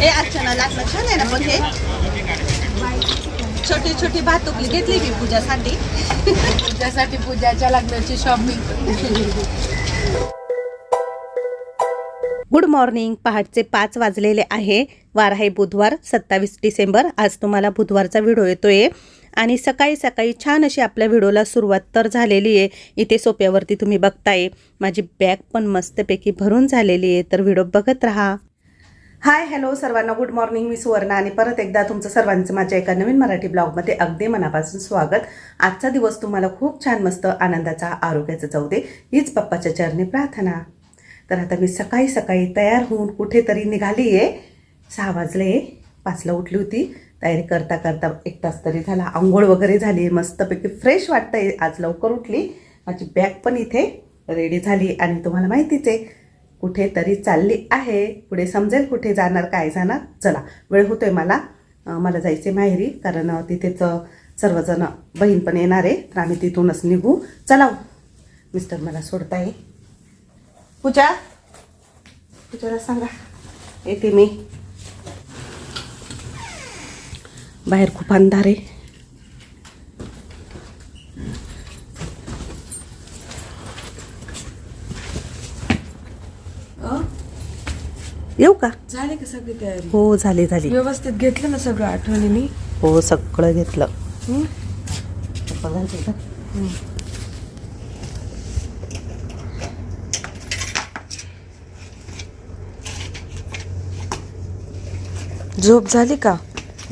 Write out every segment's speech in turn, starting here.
हे अर्चना लागलं छान आहे ना पण हे छोटी छोटी भातुकली घेतली मी पूजासाठी. त्यासाठी पूजाच्या लग्नाची शॉपिंग गुड मॉर्निंग पहाटचे पाच वाजलेले आहे. वार आहे बुधवार सत्तावीस डिसेंबर. आज तुम्हाला बुधवारचा व्हिडिओ येतोय. आणि सकाळी सकाळी छान अशी आपल्या व्हिडिओला सुरुवात तर झालेली आहे. इथे सोप्यावरती तुम्ही बघताय. माझी बॅग पण मस्तपैकी भरून झालेली आहे. तर व्हिडिओ बघत राहा. हाय हॅलो सर्वांना. गुड मॉर्निंग मी सुवर्णा आणि परत एकदा तुमचं सर्वांचं माझ्या एका नवीन मराठी ब्लॉगमध्ये अगदी मनापासून स्वागत. आजचा दिवस तुम्हाला खूप छान मस्त आनंदाचा आरोग्याचा जाऊ दे हीच पप्पाच्या चरणी प्रार्थना. तर आता मी सकाळी सकाळी तयार होऊन कुठेतरी निघाली आहे सहा वाजले पाचला उठली होती. तयारी करता करता एक तास तरी झाला. आंघोळ वगैरे झाली. मस्तपैकी फ्रेश वाटतंय. आज लवकर उठली. माझी बॅग पण इथे रेडी झाली आणि तुम्हाला माहितीच आहे कुठेतरी चालली आहे. पुढे समजेल कुठे जाणार काय जाणार. चला वेळ होतोय मला. मला जायचे माहेरी कारण तिथेच सर्वजण बहीण पण येणार आहे. तर आम्ही तिथूनच निघू. चला हो. मिस्टर मला सोडताय. पूजा? पूजाला सांगा. येते मी. बाहेर खूप अंधार आहे. येऊ का? झाली का सगळी तयारी? हो झाली झाली. व्यवस्थित घेतलं ना सगळं आठवणीने? हो सगळं घेतलं. हं? झोप झाली का?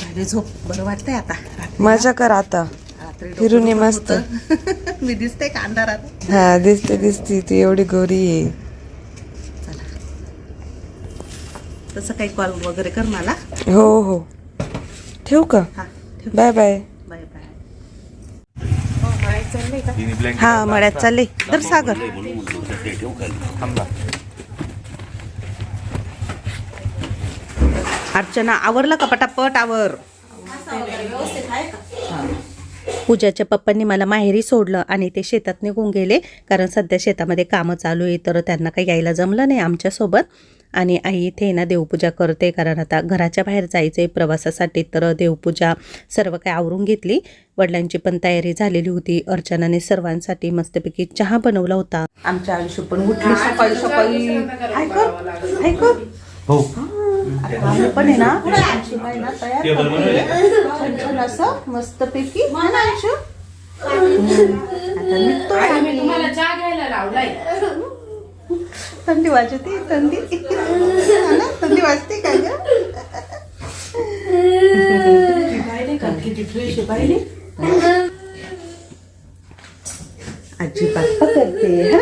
झाली झोप. बरं वाटतंय आता. रात्री- मजा कर आता. रात्री डोकं फिरून ये दुखत मस्त. होतं. मी दिसते का अंधारात? हा दिसते दिसते. तू एवढी गोरी आहे चला तसं काही कॉल वगैरे कर मला. हो हो. ठेवू का? हा बाय बाय बाय बाय हा मळ्यात चालले तर सागर. अर्चना आवरलं का पटापट? आवर. पूजाच्या पप्पांनी मला माहेरी सोडलं आणि ते शेतात निघून गेले कारण सध्या शेतामध्ये कामं चालू आहे तर त्यांना काही यायला जमलं नाही आमच्यासोबत. आणि आई इथे ना देवपूजा करते कारण आता घराच्या बाहेर जायचं आहे प्रवासासाठी तर देवपूजा सर्व काही आवरून घेतली. वडिलांची पण तयारी झालेली होती. अर्चनाने सर्वांसाठी मस्तपैकी चहा बनवला होता. आमच्या आयुष्य पण उठली सकाळी सकाळी. हो. आता पण आहे ना तयार करते. छान छान असं मस्तपैकी. हा ना अंशू? हम्म. आता निघतो आम्ही. थंडी वाजते थंडी. थंडी वाजते का ग? अजिबात पकडते हा?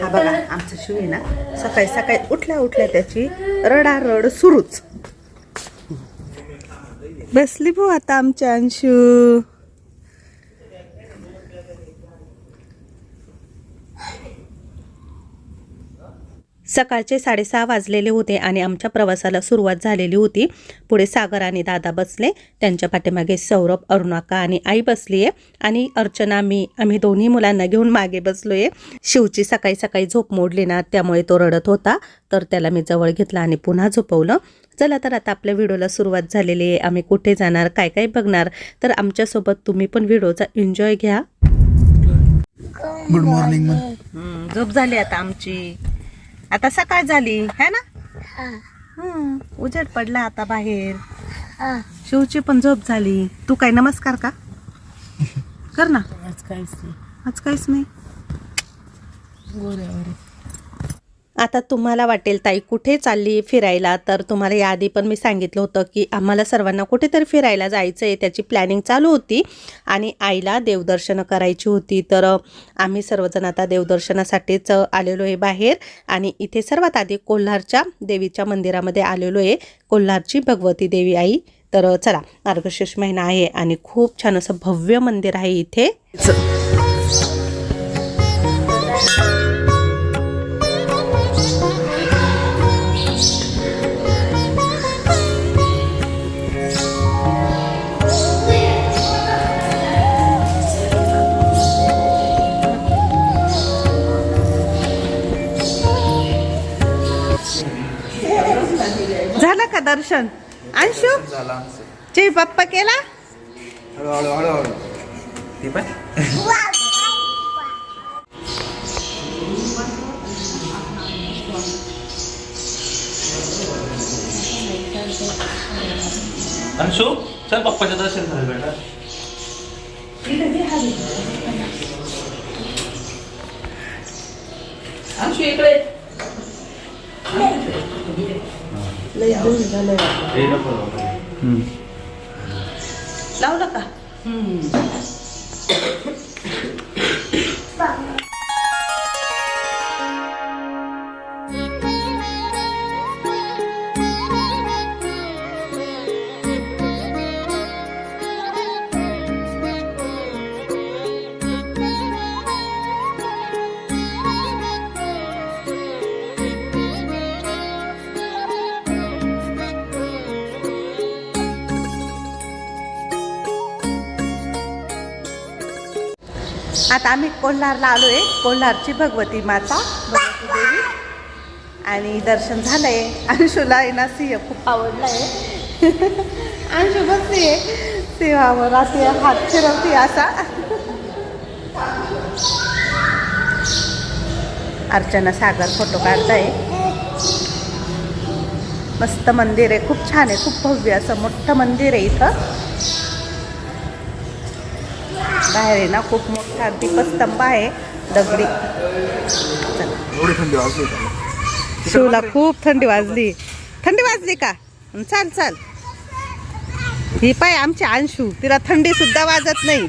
हा बघा आमचा शिव आहे ना सकाळी सकाळी उठल्या उठल्या त्याची रडारड सुरूच. बसली भाऊ आता आमच्या अंशू. सकाळचे साडेसहा वाजलेले होते आणि आमच्या प्रवासाला सुरुवात झालेली होती. पुढे सागर आणि दादा बसले. त्यांच्या पाठीमागे सौरभ अरुणाका आणि आई बसली आहे आणि अर्चना मी आम्ही दोन्ही मुलांना घेऊन मागे बसलो आहे शिवची सकाळी सकाळी झोप मोडली ना त्यामुळे तो रडत होता. तर त्याला मी जवळ घेतला आणि पुन्हा झोपवलं. चला तर आता आपल्या व्हिडिओला सुरुवात झालेली आहे. आम्ही कुठे जाणार काय काय बघणार? तर आमच्यासोबत तुम्ही पण व्हिडिओचा एन्जॉय घ्या. गुड मॉर्निंग झोप झाली आता आमची. आता सकाळ झाली है ना? हम्म, उजेड पडला आता बाहेर. शिवची पण झोप झाली. तू काय नमस्कार का? कर ना. आज काहीच नाही. आता तुम्हाला वाटेल ताई कुठे चालली फिरायला? तर तुम्हाला याआधी पण मी सांगितलं होतं की आम्हाला सर्वांना कुठेतरी फिरायला जायचं आहे त्याची प्लॅनिंग चालू होती आणि आईला देवदर्शनं करायची होती. तर आम्ही सर्वजण आता देवदर्शनासाठीच आलेलो आहे बाहेर आणि इथे सर्वात आधी कोल्हारच्या देवीच्या मंदिरामध्ये आलेलो आहे कोल्हारची भगवती देवी आई. तर चला मार्गशीर्ष महिना आहे आणि खूप छान असं भव्य मंदिर आहे इथे. दर्शन. अंशू? चे पप्पा केला? हळूहळू अंशू चल पप्पाचं दर्शन झालं बेटा. अंशू इकडे. हे नको लावू. लावलं का? आता आम्ही कोल्हारला आलो आहे कोल्हारची भगवती माता भगवती देवी. आणि दर्शन झालंय. अंशूला आहे ना सिंह खूप आवडलाय. अंशू बसली आहे सिंहावर असे हात फिरवते असा. अर्चना सागर फोटो काढताय. मस्त मंदिर आहे. खूप छान आहे. खूप भव्य असं मोठं मंदिर आहे इथं. बाहेर आहे ना खूप मोठा दीपस्तंभ आहे दगडी. शिवला खूप थंडी वाजली. थंडी वाजली का? हं, चाल चाल. ही पाय आमची अंशू तिला थंडी सुद्धा वाजत नाही.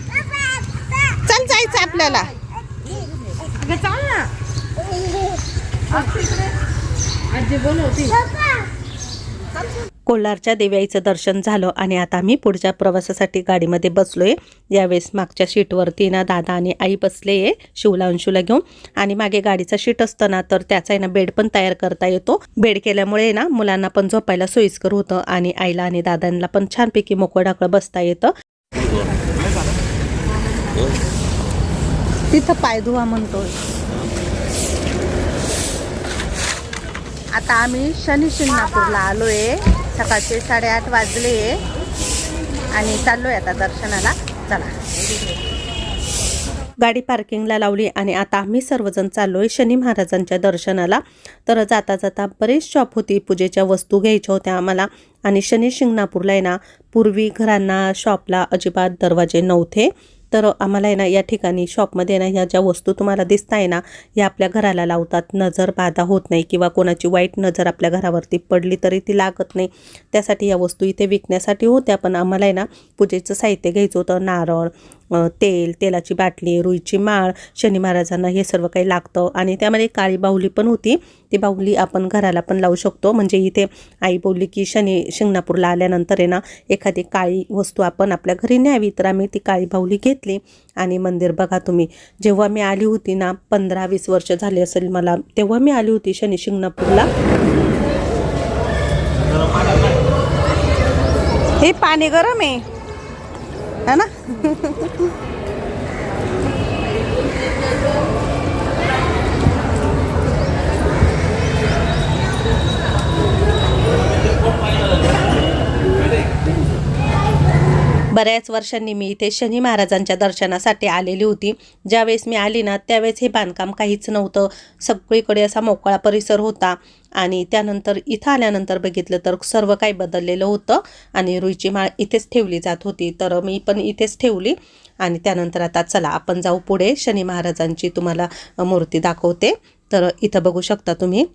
चल जायचं आपल्याला. अगं चाल ना. आजी बोलवती. कोल्हारच्या देव्याईचं दर्शन झालं आणि आता आम्ही पुढच्या प्रवासासाठी गाडीमध्ये बसलो आहे यावेळेस मागच्या शीटवरती ना दादा आणि आई बसले आहे शिवला अंशूला घेऊन. आणि मागे गाडीचा शीट असतं ना तर त्याचा आहे ना बेड पण तयार करता येतो. बेड केल्यामुळे ना मुलांना पण झोपायला सोयीस्कर होतं आणि आईला आणि दादांना पण छानपैकी मोकळं डाकळं बसता येतं. तिथं पाय धुवा म्हणतोय. आता आम्ही शनी शिंगणापूरला आलोय. सकाळचे साडेआठ वाजले आणि चाललोय आता दर्शनाला. चला. गाडी पार्किंगला लावली आणि आता आम्ही सर्वजण चाललोय शनी महाराजांच्या दर्शनाला. तर जाता जाता बरेच शॉप होती पूजेच्या वस्तू घ्यायच्या होत्या आम्हाला. आणि शनी शिंगणापूरला आहे ना पूर्वी घरांना शॉपला अजिबात दरवाजे नव्हते. तर आम्हाला आहे ना या ठिकाणी शॉपमध्ये ना ह्या ज्या वस्तू तुम्हाला दिसत आहे ना या आपल्या घराला लावतात. नजर बाधा होत नाही किंवा कोणाची वाईट नजर आपल्या घरावरती पडली तरी ती लागत नाही. त्यासाठी या वस्तू इथे विकण्यासाठी होत्या पण आम्हाला आहे ना पूजेचं साहित्य घ्यायचं होतं. नारळ तेल तेलाची बाटली रुईची माळ शनी महाराजांना हे सर्व काही लागतं. आणि त्यामध्ये काळी बाहुली पण होती. ती बाहुली आपण घराला पण लावू शकतो. म्हणजे इथे आई बोलली की शनी शिंगणापूरला आल्यानंतर आहे ना एखादी काळी वस्तू आपण आपल्या घरी न्यावी. तर आम्ही ती काळी बाहुली घेतली. आणि मंदिर बघा तुम्ही जेव्हा मी आली होती ना पंधरा वीस वर्ष झाली असेल मला तेव्हा मी आली होती शनी शिंगणापूरला. हे पाणी गरम आहे. है ना? बऱ्याच वर्षांनी मी इथे शनी महाराजांच्या दर्शनासाठी आलेली होती. ज्यावेळेस मी आली ना त्यावेळेस हे बांधकाम काहीच नव्हतं. सगळीकडे असा मोकळा परिसर होता आणि त्यानंतर इथं आल्यानंतर बघितलं तर सर्व काही बदललेलं होतं आणि रुईची माळ इथेच ठेवली जात होती. तर मी पण इथेच ठेवली आणि त्यानंतर आता चला आपण जाऊ पुढे. शनी महाराजांची तुम्हाला मूर्ती दाखवते. तर इथं बघू शकता तुम्ही.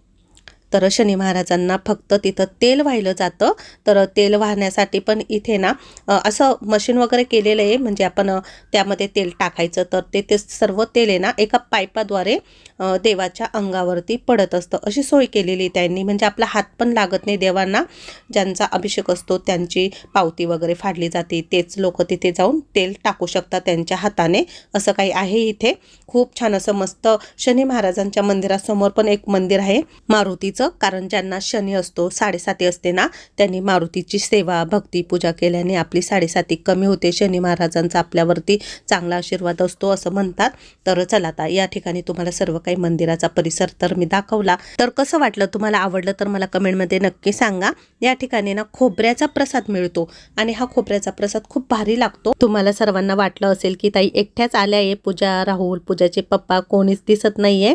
तर शनी महाराजांना फक्त तिथं तेल वाहिलं जातं. तर तेल वाहण्यासाठी पण इथे ना असं मशीन वगैरे केलेलं आहे. म्हणजे आपण त्यामध्ये तेल टाकायचं तर ते ते सर्व तेल आहे ना एका पाईपाद्वारे देवाच्या अंगावरती पडत असतं. अशी सोय केलेली आहे त्यांनी. म्हणजे आपला हात पण लागत नाही देवांना. ज्यांचा अभिषेक असतो त्यांची पावती वगैरे फाडली जाते. तेच लोक तिथे जाऊन तेल टाकू शकतात त्यांच्या हाताने. असं काही आहे इथे. खूप छान असं मस्त शनी महाराजांच्या मंदिरासमोर पण एक मंदिर आहे. मारुतीचं कारण ज्यांना शनी असतो साडेसाती असते ना त्यांनी मारुतीची सेवा भक्ती पूजा केल्याने आपली साडेसाती कमी होते. शनी महाराजांचा आपल्यावरती चांगला आशीर्वाद असतो असं म्हणतात. तर चला आता या ठिकाणी तुम्हाला सर्व काही मंदिराचा परिसर तर मी दाखवला. तर कसं वाटलं तुम्हाला आवडलं तर मला कमेंटमध्ये नक्की सांगा. या ठिकाणी ना खोबऱ्याचा प्रसाद मिळतो आणि हा खोबऱ्याचा प्रसाद खूप भारी लागतो. तुम्हाला सर्वांना वाटलं असेल की ताई एकट्याच आल्या आहे पूजा राहुल पूजाचे पप्पा कोणीच दिसत नाहीये.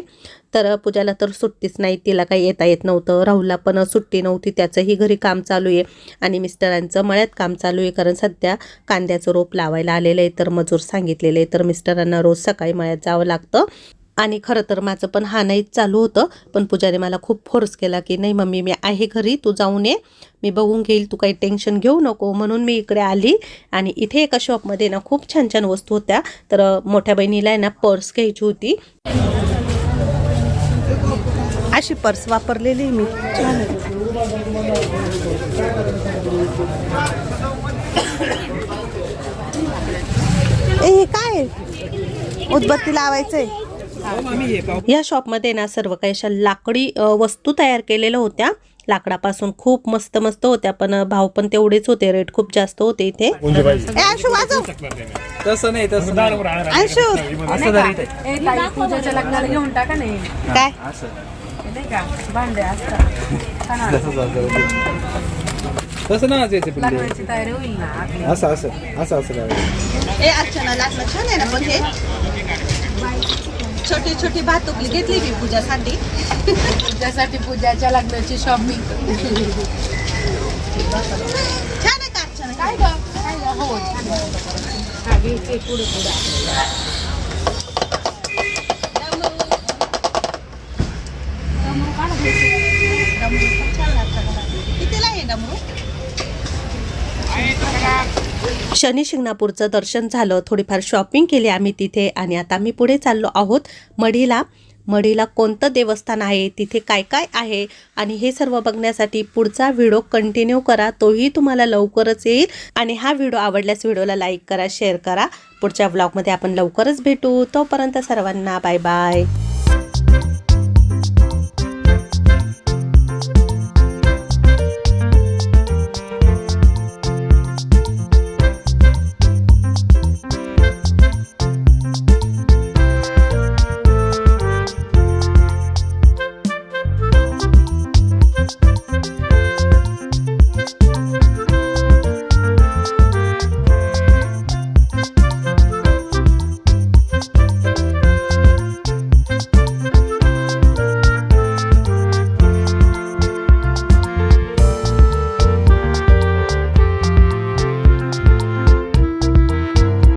तर पूजाला तर सुट्टीच नाही तिला काही येता येत नव्हतं. राहुलला पण सुट्टी नव्हती त्याचंही घरी काम चालू आहे. आणि मिस्टरांचं मळ्यात काम चालू आहे कारण सध्या कांद्याचं रोप लावायला आलेलं आहे तर मजूर सांगितलेले आहे तर मिस्टरांना रोज सकाळी मळ्यात जावं लागतं. आणि खरं तर माझं पण हा नाही चालू होतं पण पूजाने मला खूप फोर्स केला की नाही मम्मी मी आहे घरी तू जाऊन ये. मी बघून घेईल तू काही टेन्शन घेऊ नको. म्हणून मी इकडे आली. आणि इथे एका शॉपमध्ये ना खूप छान छान वस्तू होत्या. तर मोठ्या बहिणीला आहे ना पर्स घ्यायची होती. अशी पर्स वापरलेली मी. छान हे काय? आहे? उदबत्ती लावायचंय. या शॉपमध्ये ना सर्व काही अशा लाकडी वस्तू तयार केलेल्या होत्या. लाकडापासून खूप मस्त मस्त होत्या पण भाव पण तेवढेच होते. रेट खूप जास्त होते इथे. तसं नाही तसं काय? तसं ना वाजवायचं पिल्ले. लग्नाची तयारी होईल ना आपली असं असं असं असं करायचं. ए अर्चना लागलं छान आहे ना पण हे छोटी छोटी भातुकली घेतली मी पूजासाठी पूजासाठी पूजाच्या लग्नाची शॉपिंग छान आहे का अर्चना काय ग काय ग हो छान आहे. हा, घे, घे, पुढे पुढे शनी शिंगणापूरचं दर्शन झालं थोडीफार शॉपिंग केली आम्ही तिथे आणि आता आम्ही पुढे चाललो आहोत मढीला. मढीला कोणतं देवस्थान आहे तिथे काय काय आहे आणि हे सर्व बघण्यासाठी पुढचा व्हिडिओ कंटिन्यू करा तोही तुम्हाला लवकरच येईल. आणि हा व्हिडिओ आवडल्यास व्हिडिओला लाईक करा शेअर करा. पुढच्या ब्लॉगमध्ये आपण लवकरच भेटू. तोपर्यंत सर्वांना बाय बाय